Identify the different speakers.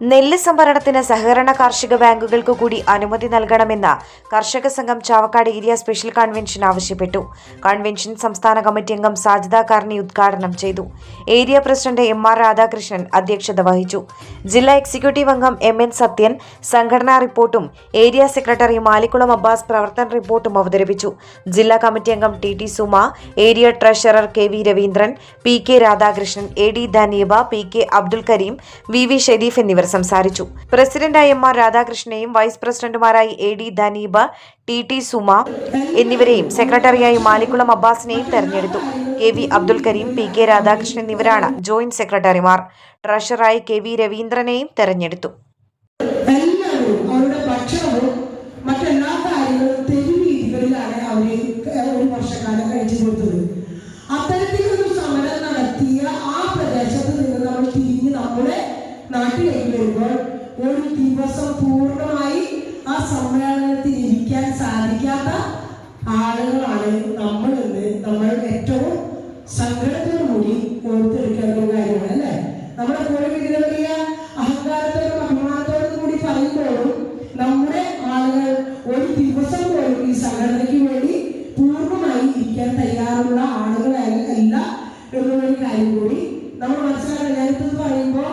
Speaker 1: നെല്ല് സംഭരണത്തിന് സഹകരണ കാർഷിക ബാങ്കുകൾക്ക് കൂടി അനുമതി നൽകണമെന്ന് കർഷക സംഘം ചാവക്കാട് ഏരിയ സ്പെഷ്യൽ കൺവെൻഷൻ ആവശ്യപ്പെട്ടു. കൺവെൻഷൻ സംസ്ഥാന കമ്മിറ്റി അംഗം സാജിദ കാർണി ഉദ്ഘാടനം ചെയ്തു. Area president M R Radhakrishnan അധ്യക്ഷത വഹിച്ചു. ജില്ലാ എക്സിക്യൂട്ടീവ് അംഗം എം എൻ സത്യൻ സംഘടനാ റിപ്പോർട്ടും ഏരിയ സെക്രട്ടറി മാലിക്കുളം അബ്ബാസ് പ്രവർത്തന റിപ്പോർട്ടും അവതരിപ്പിച്ചു. ജില്ലാ കമ്മിറ്റി അംഗം T T Suma area treasurer K V Raveendran P K Radhakrishnan A D Daneeba P K Abdul Kareem V V Shareef എന്നിവർ സംസാരിച്ചു. പ്രസിഡന്റായ എം ആർ രാധാകൃഷ്ണനെയും vice പ്രസിഡന്റുമാരായി A D Daneeb T T Suma എന്നിവരെയും സെക്രട്ടറിയായി മാലിക്കുളം അബ്ബാസിനെയും തെരഞ്ഞെടുത്തു. K V Abdul Kareem P K Radhakrishnan എന്നിവരാണ് joint സെക്രട്ടറിമാർ. ട്രഷറായി കെ വി രവീന്ദ്രനെയും തെരഞ്ഞെടുത്തു.
Speaker 2: മറ്റെല്ലാ കാര്യങ്ങളും തെരുവീതികളിലാണ് അവർ ഒരു വർഷക്കാലം കഴിച്ചു കൊടുത്തത്. നാട്ടിലേക്ക് വരുമ്പോൾ ഒരു ദിവസം പൂർണമായി ആ സമ്മേളനത്തിൽ ഇരിക്കാൻ സാധിക്കാത്ത ആളുകളാണ് നമ്മൾ എന്ന് നമ്മൾ ഏറ്റവും സങ്കടത്തോടുകൂടി ഓർത്തെടുക്കേണ്ട ഒരു കാര്യമാണ് അല്ലേ? നമ്മുടെ പോലെ ഇതിനെ വലിയ അഹങ്കാരത്തോടും അഭിമാനത്തോടും കൂടി പറയുമ്പോഴും നമ്മുടെ ആളുകൾ ഒരു ദിവസം പോലും ഈ സംഘടനയ്ക്ക് വേണ്ടി പൂർണമായി ഇരിക്കാൻ തയ്യാറുള്ള ആളുകളല്ല എന്നുള്ളൊരു കാര്യം കൂടി നമ്മൾ മനസ്സിലാക്കണം. ഞാനിത് പറയുമ്പോൾ